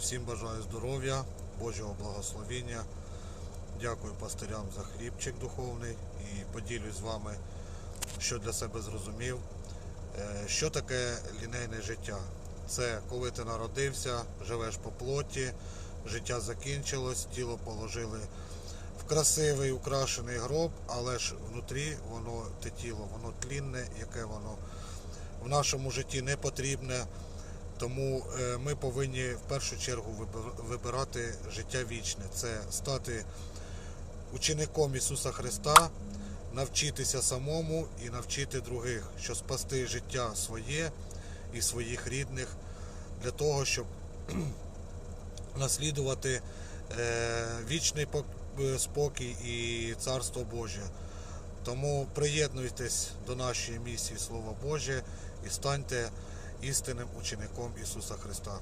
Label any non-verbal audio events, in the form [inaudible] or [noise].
Всім бажаю здоров'я, Божого благословення. Дякую пастирям за хлібчик духовний і поділюсь з вами, що для себе зрозумів. Е, Що таке лінейне життя? Це коли ти народився, живеш по плоті, життя закінчилось, тіло положили в красивий украшений гроб, але ж внутрі воно те тіло, воно тлінне, яке воно в нашому житті не потрібне. Тому е, ми повинні в першу чергу вибирати життя вічне. Це стати учеником Ісуса Христа, навчитися самому і навчити других, що спасти життя своє і своїх рідних для того, щоб [clears throat] наслідувати е, вічний е, спокій і Царство Боже. Тому приєднуйтесь до нашої місії Слово Боже і станьте істинним учеником Ісуса Христа.